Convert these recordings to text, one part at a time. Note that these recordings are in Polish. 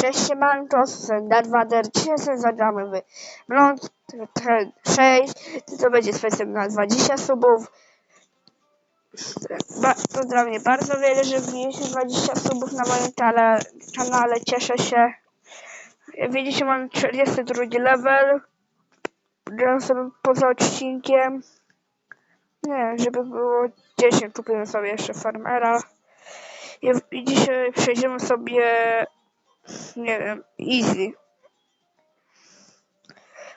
Cześć siemanko, Darwader, dzisiaj sobie zagramy w Blond Trend 6, to będzie specjalnie na 20 subów. Ba to dla mnie bardzo wiele, że wbiliście 20 subów na moim kanale, kanale, cieszę się. Widzicie mam 42 level, gram sobie poza odcinkiem. Nie, żeby było 10, kupiłem sobie jeszcze farmera. I dzisiaj przejdziemy sobie nie wiem, easy.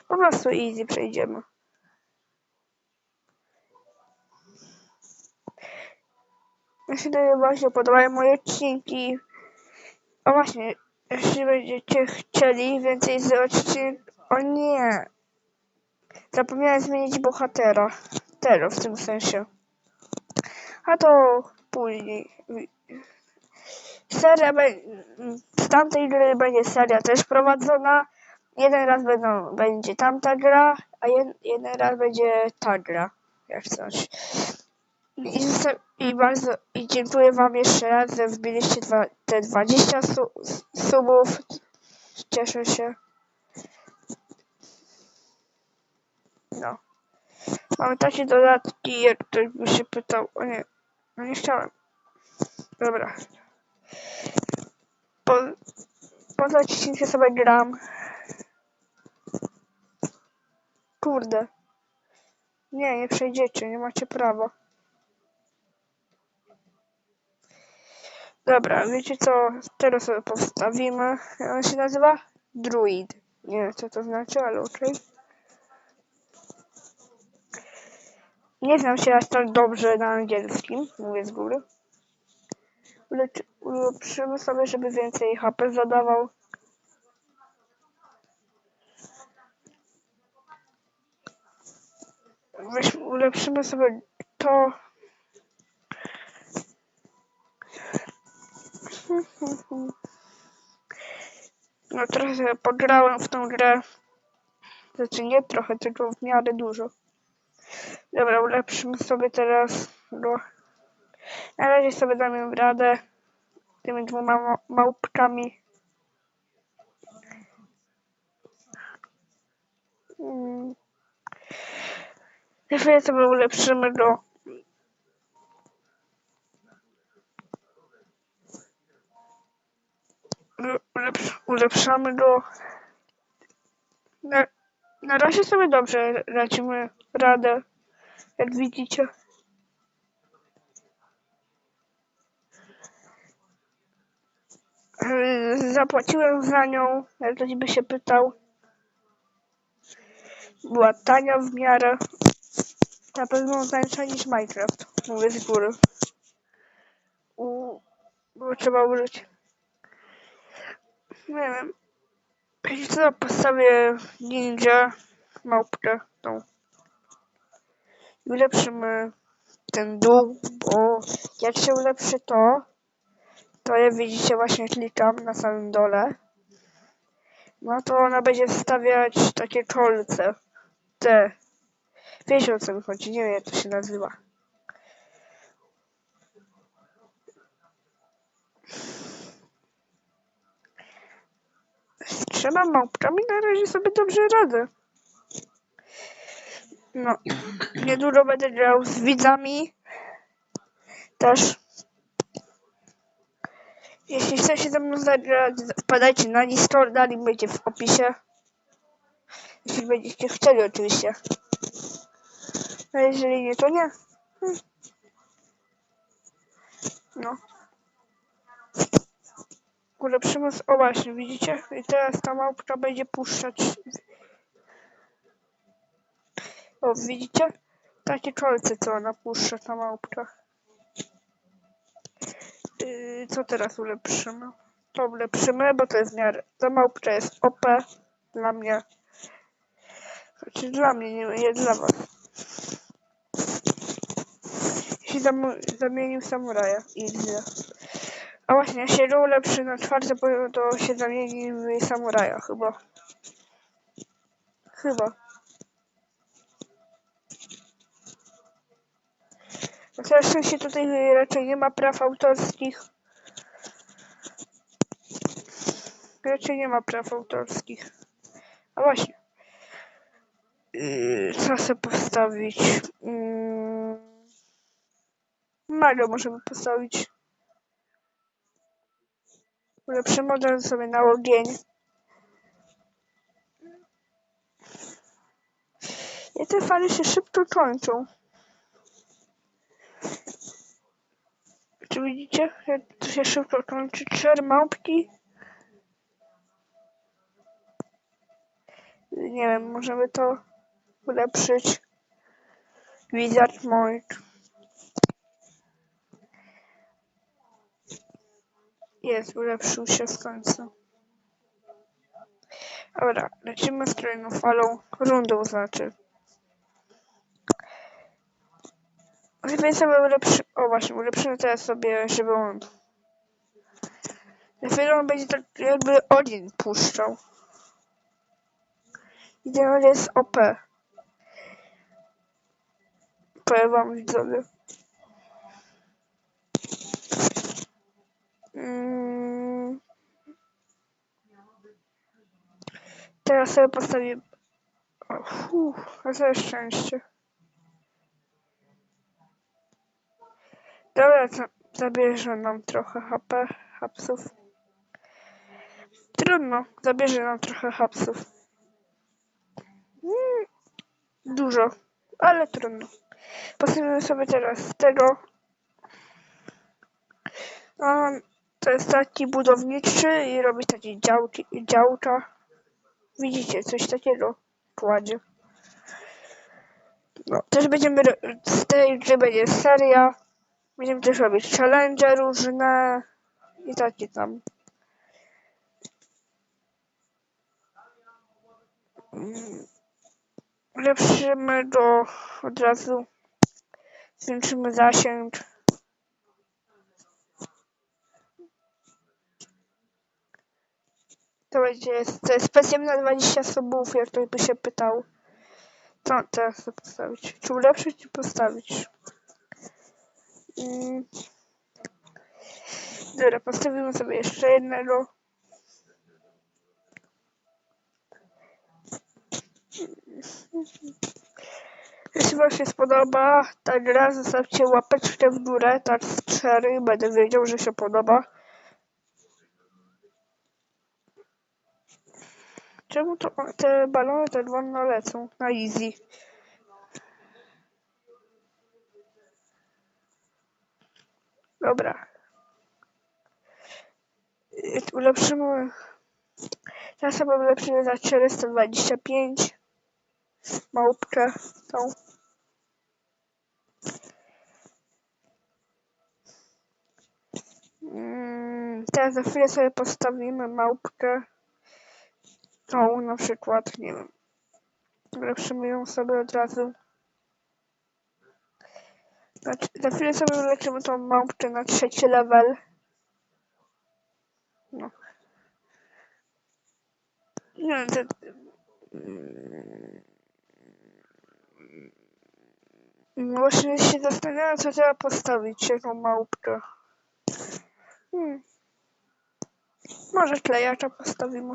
Po prostu easy przejdziemy. Jeśli wam się podobają moje odcinki, o właśnie, jeśli będziecie chcieli więcej z odcinków, o nie, zapomniałem zmienić bohatera, teraz w tym sensie, a to później. Seria z tamtej gry będzie seria też prowadzona. Jeden raz będą, będzie tamta gra, a jed, jeden raz będzie ta gra, jak coś. I, i bardzo i dziękuję wam jeszcze raz, że wbiliście dwa, te 20 su, subów. Cieszę się. No. Mamy takie dodatki, jak ktoś by się pytał. O nie, no nie chciałem. Dobra. Po, poza odcinkiem sobie gram. Kurde. Nie, nie przejdziecie, nie macie prawa. Dobra, wiecie co? Teraz sobie postawimy. On się nazywa? Druid. Nie wiem co to znaczy, ale okej. Okay. Nie znam się aż tak dobrze na angielskim, mówię z góry. Ulecz, ulepszymy sobie, żeby więcej HP zadawał. Weź, ulepszymy sobie to. No trochę pograłem w tą grę. Znaczy nie trochę, tylko w miarę dużo. Dobra, ulepszymy sobie teraz go. Na razie sobie damy radę tymi dwoma małpkami. Hmm. Chwilę sobie ulepszymy. Ulepsz, ulepszamy go. Na, na razie sobie dobrze radzimy radę, jak widzicie. Zapłaciłem za nią, jak ktoś by się pytał. Była tania w miarę. Na pewno tańsza niż Minecraft, mówię z góry. U, było trzeba użyć. Nie wiem. Jeśli co, postawię ninja, małpkę, tą. I ulepszymy ten dół, bo jak się ulepszy to, to jak widzicie właśnie klikam na samym dole, no to ona będzie wstawiać takie kolce, te, wiecie o co mi chodzi, nie wiem jak to się nazywa. Z trzema małpkami na razie sobie dobrze radzę. No, niedługo będę grał z widzami też. Jeśli chcecie ze mną zagrać, wpadajcie na Discorda, link będzie w opisie. Jeśli będziecie chcieli oczywiście. A jeżeli nie, to nie. No. Ulepszymy z... O właśnie, widzicie? I teraz ta małpka będzie puszczać. O, widzicie? Takie kolce, co ona puszcza, ta małpka. Yy, co teraz ulepszymy? To ulepszymy, bo to jest w miarę... Ta małpka jest OP dla mnie. Znaczy dla mnie, nie, nie dla was. Jeśli zam zamienił samuraja i A właśnie, jak się ulepszy na czwarte poziom, to się zamieni w samuraja chyba. Chyba. Na szczęście tutaj raczej nie ma praw autorskich. Raczej nie ma praw autorskich. A właśnie. Yy, co sobie postawić? Yy, Mario możemy postawić. Lepszy model sobie na ogień. I te fale się szybko kończą. Czy widzicie, jak to się szybko kończy? Cztery małpki. Nie wiem, możemy to ulepszyć. Wizard Mode. Jest, ulepszył się w końcu. Dobra, lecimy z kolejną falą. Rundą znaczy. Żeby sobie ulepszy... O właśnie, ulepszymy teraz sobie, on... Za chwilę on będzie tak jakby ogień puszczał. I ten jest OP. Powiem wam widzowie. Mm. Teraz sobie postawię... O, a całe szczęście. Dobra, za- zabierze nam trochę HP, hapsów. Trudno, zabierze nam trochę hapsów. Mm, Dużo, ale trudno. Postawimy sobie teraz tego. On to jest taki budowniczy i robi takie działki, działka. Widzicie, coś takiego kładzie. No, też będziemy, z tej gry będzie seria. Będziemy też robić challenge różne i takie tam. Ulepszymy go od razu. Zwiększymy zasięg. To będzie specjalnie na 20 subów, jak ktoś by się pytał. Co teraz postawić? Czy ulepszyć, czy postawić? Mm. Dobra, postawimy sobie jeszcze jednego. Jeśli wam się spodoba ta gra, zostawcie łapeczkę w górę, tak z cztery, będę wiedział, że się podoba. Czemu to te balony tak wolno lecą na easy? Dobra. Ulepszymy. Teraz sobie ulepszymy za 425 małpkę tą. Mm, Teraz za chwilę sobie postawimy małpkę tą na przykład, nie wiem. Ulepszymy ją sobie od razu. Za chwilę sobie ulepszymy tą małpkę na trzeci level. No. Nie wiem, to... No Właśnie się zastanawiam, co trzeba postawić, jaką małpkę. Hmm. Może klejacza postawimy.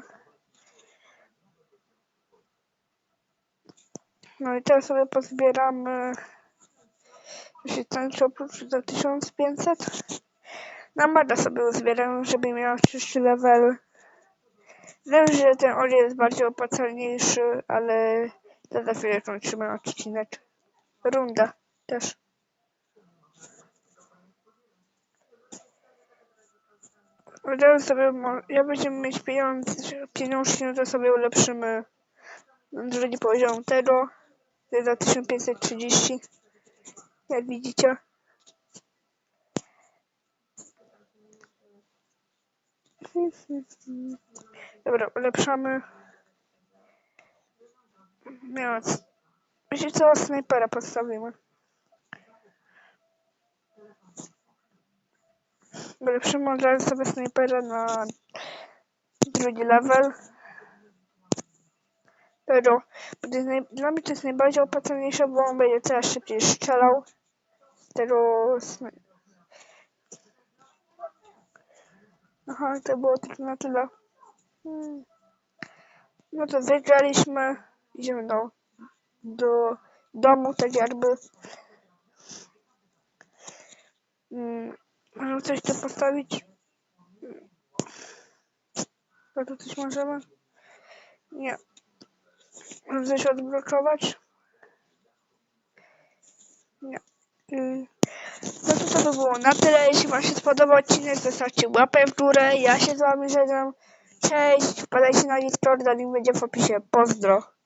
No i teraz sobie pozbieramy. Jeśli tańczy oprócz za 1500. Na mada sobie uzbieramy, żeby miał przyszły level. Wiem, że ten olej jest bardziej opłacalniejszy, ale za chwilę kończymy odcinek. Runda też. Teraz sobie, jak będziemy mieć pieniądze, pieniążki, no to sobie ulepszymy drugi poziom tego. Za 1530. Jak widzicie. Dobra, ulepszamy. Więc, wiecie co, snajpera postawimy. Ulepszymy od razu sobie snajpera na drugi level. Pero, dla mnie to jest najbardziej opłacalniejsze, bo on będzie teraz szybciej strzelał. Tego... Aha, to było tylko na tyle. Mm. No to wygraliśmy. Idziemy do, do domu, tak jakby. Mm. Możemy coś tu postawić? A tu coś możemy? Nie. Możemy coś odblokować? Nie. Mm. No to to by było na tyle. Jeśli Wam się spodobał odcinek, zostawcie łapę w górę. Ja się z Wami żegnam. Cześć, wpadajcie na Discorda, link będzie w opisie. Pozdro.